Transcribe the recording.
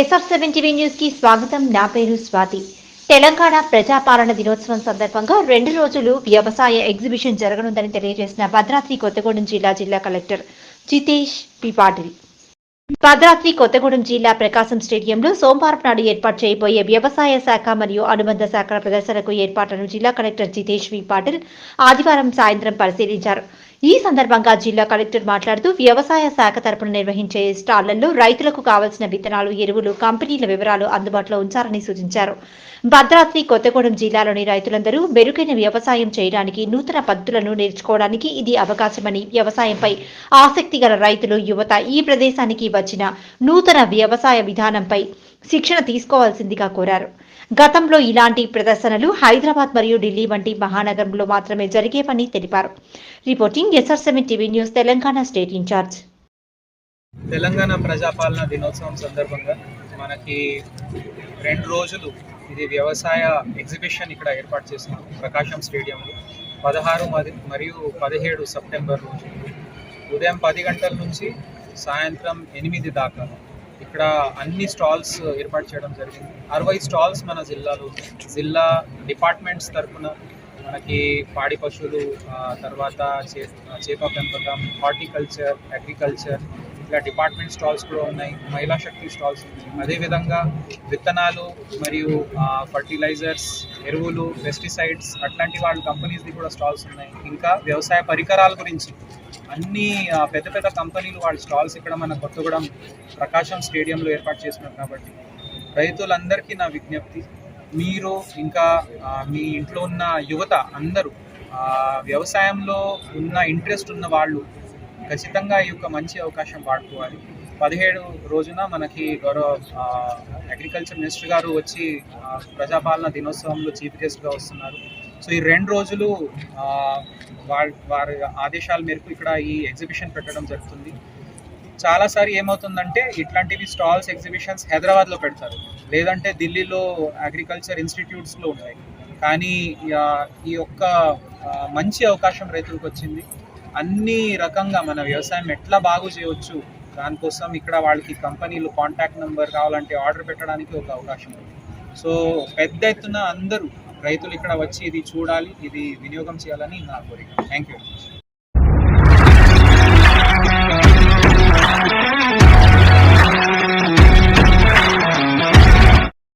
SR seven TV న్యూస్కి స్వాగతం. నా పేరు స్వాతి. తెలంగాణ ప్రజాపాలన దినోత్సవం సందర్భంగా రెండు రోజులు వ్యవసాయ ఎగ్జిబిషన్ జరగనుందని తెలియజేసిన భద్రాద్రి కొత్తగూడెం జిల్లా జిల్లా కలెక్టర్ జితేష్ పి పాటిల్ భద్రాద్రి కొత్తగూడెం జిల్లా ప్రకాశం స్టేడియంలో సోమవారం నాడు ఏర్పాటు చేయబోయే వ్యవసాయ శాఖ మరియు అనుబంధ శాఖల ప్రదర్శనకు ఏర్పాట్లను జిల్లా కలెక్టర్ జితేష్ వి పాటిల్ ఆదివారం సాయంత్రం పరిశీలించారు. ఈ సందర్భంగా జిల్లా కలెక్టర్ మాట్లాడుతూ వ్యవసాయ శాఖ తరపున నిర్వహించే స్టాళ్ళలో రైతులకు కావలసిన విత్తనాలు ఎరువులు కంపెనీల వివరాలు అందుబాటులో ఉంచాలని సూచించారు. భద్రాద్రి కొత్తగూడెం జిల్లాలోని రైతులందరూ మెరుగైన వ్యవసాయం చేయడానికి నూతన పద్ధతులను నేర్చుకోవడానికి ఇది అవకాశమని వ్యవసాయంపై ఆసక్తి గల రైతులు యువత ఈ ప్రదేశానికి వచ్చిన నూతన వ్యవసాయ విధానంపై శిక్షణ తీసుకోవాల్సిందిగా కోరారు. గతంలో ఇలాంటి ప్రదర్శనలు హైదరాబాద్ మరియు ఢిల్లీ వంటి మహానగరంలో మాత్రమే జరిగేవని తెలిపారు. Reporting SR TV news Telangana state incharge Telangana ప్రజాపాలన దినోత్సవం సందర్భంగా మనకి రెండు రోజులు ఇది వ్యవసాయ ఎగ్జిబిషన్ ఇక్కడ ఏర్పాటు చేస్తున్నాం ప్రకాశం స్టేడియంలో. పదహారు మది- మరియు పదిహేడు సెప్టెంబర్ రోజు. ఉదయం పది గంటల నుంచి సాయంత్రం ఎనిమిది దాకా. ఇక్కడ అన్ని స్టాల్స్ ఏర్పాటు చేయడం జరిగింది. అరవై స్టాల్స్ మన జిల్లాలో జిల్లా డిపార్ట్మెంట్స్ తరఫున మనకి పాడి పశువులు తర్వాత చే చేప పెంపకం హార్టికల్చర్ అగ్రికల్చర్ ఇలా డిపార్ట్మెంట్ స్టాల్స్ కూడా ఉన్నాయి మహిళా శక్తి స్టాల్స్ ఉన్నాయి. అదేవిధంగా విత్తనాలు మరియు ఫర్టిలైజర్స్ ఎరువులు పెస్టిసైడ్స్ అట్లాంటి వాళ్ళ కంపెనీస్ది కూడా స్టాల్స్ ఉన్నాయి. ఇంకా వ్యవసాయ పరికరాల గురించి. అన్ని పెద్ద పెద్ద కంపెనీలు వాళ్ళ స్టాల్స్ ఇక్కడ మన కొత్తగూడెం ప్రకాశం స్టేడియంలో ఏర్పాటు చేసినారు కాబట్టి. రైతులందరికీ నా విజ్ఞప్తి మీరు ఇంకా మీ ఇంట్లో ఉన్న యువత అందరూ వ్యవసాయంలో ఉన్న ఇంట్రెస్ట్ ఉన్న వాళ్ళు ఖచ్చితంగా ఈ యొక్క మంచి అవకాశం వాడుకోవాలి. పదిహేడు రోజున మనకి గౌరవ అగ్రికల్చర్ మినిస్టర్ గారు వచ్చి ప్రజాపాలన దినోత్సవంలో చీఫ్ గెస్ట్గా వస్తున్నారు. సో ఈ రెండు రోజులు వారి ఆదేశాల మేరకు ఇక్కడ ఈ ఎగ్జిబిషన్ పెట్టడం జరుగుతుంది. చాలాసారి ఏమవుతుందంటే ఇట్లాంటివి స్టాల్స్ ఎగ్జిబిషన్స్ హైదరాబాద్లో పెడతారు. లేదంటే ఢిల్లీలో అగ్రికల్చర్ ఇన్స్టిట్యూట్స్లో ఉంటాయి కానీ ఈ యొక్క మంచి అవకాశం రైతులకు వచ్చింది. అన్ని రకంగా మన వ్యవసాయం ఎట్లా బాగు చేయవచ్చు దానికోసం ఇక్కడ వాళ్ళకి కంపెనీలు కాంటాక్ట్ నెంబర్ కావాలంటే ఆర్డర్ పెట్టడానికి ఒక అవకాశం ఉంది. సో పెద్ద ఎత్తున అందరూ రైతులు ఇక్కడ వచ్చి ఇది చూడాలి ఇది వినియోగం చేయాలని నా కోరిక. Thank you